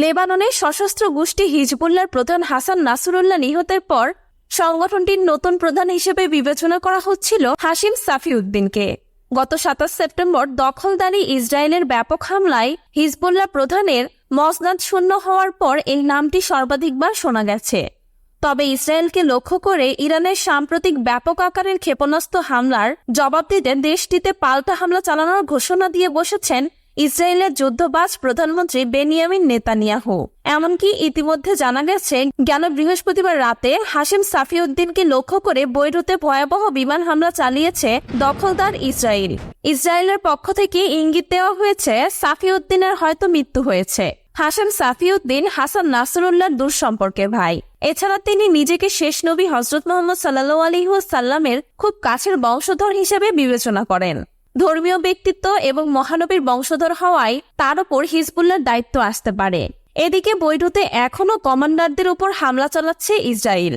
লেবাননে সশস্ত্র গোষ্ঠী হিজবুল্লার প্রধান হাসান নাসরুল্লাহ নিহতের পর সংগঠনটির নতুন প্রধান হিসেবে বিবেচনা করা হচ্ছিল হাসিম সাফিউদ্দিনকে। গত সাতাশ সেপ্টেম্বর দখলদারি ইসরায়েলের ব্যাপক হামলায় হিজবুল্লাহ প্রধানের মসনাদ শূন্য হওয়ার পর এই নামটি সর্বাধিকবার শোনা গেছে। তবে ইসরায়েলকে লক্ষ্য করে ইরানের সাম্প্রতিক ব্যাপক আকারের ক্ষেপণাস্ত্র হামলার জবাব দিতে দেশটিতে পাল্টা হামলা চালানোর ঘোষণা দিয়ে বসেছেন ইসরায়েলের যুদ্ধবাজ প্রধানমন্ত্রী বেনিয়ামিন নেতানিয়াহু। এমনকি ইতিমধ্যে জানা গেছে জ্ঞান বৃহস্পতিবার রাতে হাসিম সাফিউদ্দিনকে লক্ষ্য করে বৈরুতে ভয়াবহ বিমান হামলা চালিয়েছে দখলদার ইসরায়েল। ইসরায়েলের পক্ষ থেকে ইঙ্গিত দেওয়া হয়েছে, সাফিউদ্দিনের হয়তো মৃত্যু হয়েছে। হাসান সাফিউদ্দিন হাসান নাসরুল্লাহর দূর সম্পর্কে ভাই। এছাড়া তিনি নিজেকে শেষ নবী হজরত মোহাম্মদ সাল্লাহ আলহিহাসাল্লামের খুব কাছের বংশধর হিসেবে বিবেচনা করেন। ধর্মীয় ব্যক্তিত্ব এবং মহানবীর বংশধর হওয়ায় তার ওপর হিজবুল্লার দায়িত্ব আসতে পারে। এদিকে বৈঠতে এখনও কমান্ডারদের উপর হামলা চালাচ্ছে ইসরায়েল